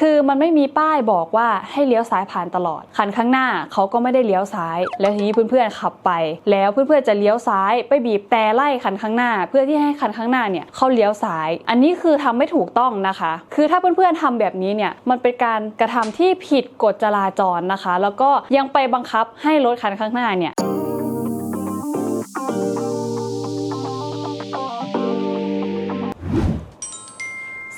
คือมันไม่มีป้ายบอกว่าให้เลี้ยวซ้ายผ่านตลอด คันข้างหน้าเขาก็ไม่ได้เลี้ยวซ้าย แล้วทีนี้เพื่อนๆขับไป แล้วเพื่อนๆจะเลี้ยวซ้ายไปบีบแต่ไล่คันข้างหน้า เพื่อที่ให้คันข้างหน้าเนี่ยเขาเลี้ยวซ้าย อันนี้คือทำไม่ถูกต้องนะคะ คือถ้าเพื่อนๆทำแบบนี้เนี่ยมันเป็นการกระทำที่ผิดกฎจราจรนะคะ แล้วก็ยังไปบังคับให้รถคันข้างหน้าเนี่ย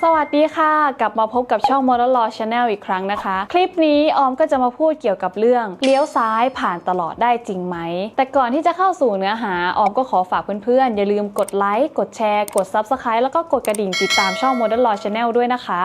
สวัสดีค่ะ กลับมาพบกับช่อง m o t o r Law Channel อีกครั้งนะคะ คลิปนี้ออมก็จะมาพูดเกี่ยวกับเรื่อง เลี้ยวซ้ายผ่านตลอดได้จริงไหม แต่ก่อนที่จะเข้าสู่เนื้อหาออมก็ขอฝากเพื่อนๆ อย่าลืมกดไลค์กดแชร์ กด Subscribe แล้วก็กดกระดิ่งติดตามช่อง m o t o r Law Channel ด้วยนะคะ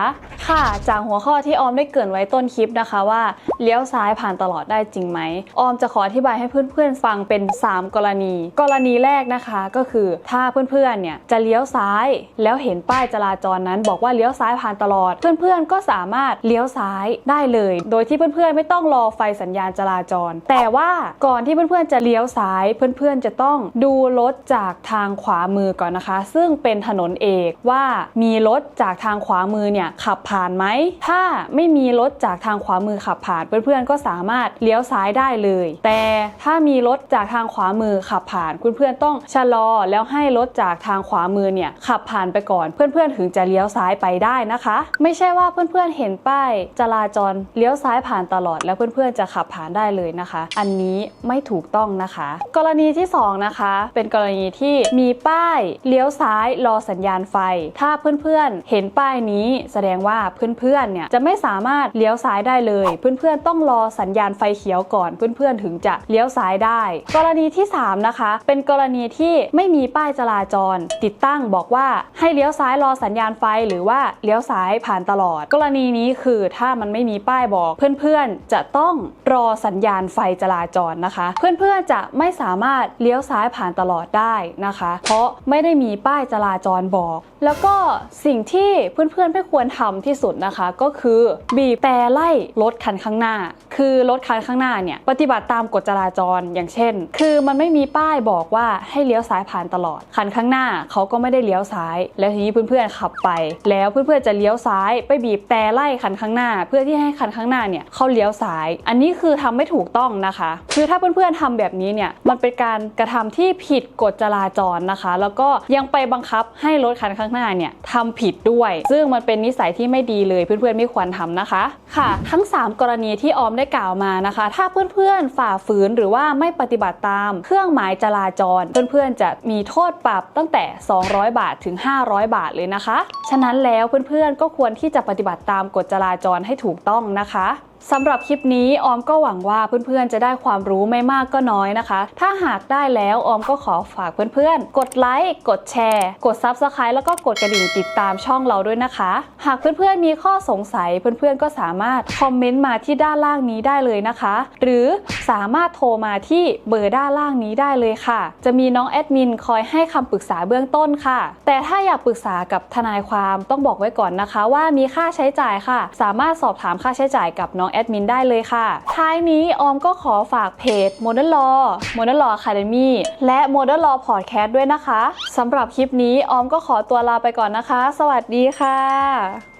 ค่ะ จากหัวข้อที่ออมได้เกริ่นไว้ต้นคลิปนะคะว่าเลี้ยวซ้ายผ่านตลอดได้จริงไหมออมจะขออธิบายให้เพื่อนๆฟังเป็น 3 กรณี กรณีแรกนะคะก็คือถ้าเพื่อนๆเนี่ยจะเลี้ยวซ้าย แล้วเห็นป้ายจราจรนั้นบอกว่าเลี้ยวซ้ายผ่านตลอด เพื่อนๆก็สามารถเลี้ยวซ้ายได้เลย โดยที่เพื่อนๆไม่ต้องรอไฟสัญญาณจราจร แต่ว่าก่อนที่เพื่อนๆจะเลี้ยวซ้าย เพื่อนๆจะต้องดูรถจากทางขวามือก่อนนะคะ ซึ่งเป็นถนนเอกว่ามีรถจากทางขวามือเนี่ยขับผ่านไหม ถ้าไม่มีรถจากทางขวามือขับผ่าน เพื่อนๆก็สามารถเลี้ยวซ้ายได้เลย แต่ถ้ามีรถจากทางขวามือขับผ่านเพื่อนๆต้องชะลอแล้วให้รถจากทางขวามือเนี่ยขับผ่านไปก่อน เพื่อนๆถึงจะเลี้ยวซ้ายไปได้นะคะ ไม่ใช่ว่าเพื่อนๆเห็นป้ายจราจรเลี้ยวซ้ายผ่านตลอด แล้วเพื่อนๆจะขับผ่านได้เลยนะคะ อันนี้ไม่ถูกต้องนะคะ กรณีที่สองนะคะ เป็นกรณีที่มีป้ายเลี้ยวซ้ายรอสัญญาณไฟ ถ้าเพื่อนๆเห็นป้ายนี้แสดงว่าเพื่อนๆเนี่ยจะไม่สามารถเลี้ยวซ้ายได้เลย เพื่อนๆต้องรอสัญญาณไฟเขียวก่อนเพื่อนๆถึงจะเลี้ยวซ้ายได้ กรณีที่สามนะคะ เป็นกรณีที่ไม่มีป้ายจราจร ติดตั้งบอกว่าให้เลี้ยวซ้ายรอสัญญาณไฟหรือว่าเลี้ยวซ้ายผ่านตลอด กรณีนี้คือถ้ามันไม่มีป้ายบอก เพื่อนๆจะต้องรอสัญญาณไฟจราจรนะคะ เพื่อนๆจะไม่สามารถเลี้ยวซ้ายผ่านตลอดได้นะคะ เพราะไม่ได้มีป้ายจราจรบอก แล้วก็สิ่งที่เพื่อนๆไม่ควรทำที่สุดนะคะ ก็คือบีบแต่ไล่รถคันข้างหน้า คือรถคันข้างหน้าเนี่ยปฏิบัติตามกฎจราจรอย่างเช่น คือมันไม่มีป้ายบอกว่าให้เลี้ยวซ้ายผ่านตลอดคันข้างหน้าเขาก็ไม่ได้เลี้ยวซ้าย แล้วทีนี้เพื่อนๆขับไปแล้วเพื่อนๆจะเลี้ยวซ้ายไปบีบแต่ไล่คันข้างหน้า เพื่อที่ให้คันข้างหน้าเนี่ยเขาเลี้ยวซ้าย อันนี้คือทำไม่ถูกต้องนะคะ คือถ้าเพื่อนๆทำแบบนี้เนี่ยมันเป็นการกระทำที่ผิดกฎจราจรนะคะ แล้วก็ยังไปบังคับให้รถคันข้างหน้าเนี่ยทำผิดด้วย ซึ่งมันเป็นนิสัยที่ไม่ดีเลยเพื่อนๆไม่ควรทำนะคะค่ะ ทั้ง 3 กรณีที่ออมได้กล่าวมานะคะ ถ้าเพื่อนๆฝ่าฝืนหรือว่าไม่ปฏิบัติตามเครื่องหมายจราจร เพื่อนๆจะมีโทษปรับตั้งแต่ 200 บาทถึง 500 บาทเลยนะคะ ฉะนั้นแล้วเพื่อนๆก็ควรที่จะปฏิบัติตามกฎจราจรให้ถูกต้องนะคะสำหรับคลิปนี้ออมก็หวังว่าเพื่อนๆจะได้ความรู้ไม่มากก็น้อยนะคะ ถ้าหากได้แล้วออมก็ขอฝากเพื่อนๆ กดไลค์ กดแชร์ กด Subscribe แล้วก็กดกระดิ่งติดตามช่องเราด้วยนะคะ หากเพื่อนๆมีข้อสงสัยเพื่อนๆก็สามารถคอมเมนต์มาที่ด้านล่างนี้ได้เลยนะคะ หรือสามารถโทรมาที่เบอร์ด้านล่างนี้ได้เลยค่ะ จะมีน้องแอดมินคอยให้คำปรึกษาเบื้องต้นค่ะ แต่ถ้าอยากปรึกษากับทนายความต้องบอกไว้ก่อนนะคะ ว่ามีค่าใช้จ่ายค่ะ สามารถสอบถามค่าใช้จ่ายกับน้องแอดมินได้เลยค่ะ ท้ายนี้ออมก็ขอฝากเพจ Modern Law Modern Law Academy และ Modern Law Podcast ด้วยนะคะสำหรับคลิปนี้ออมก็ขอตัวลาไปก่อนนะคะ สวัสดีค่ะ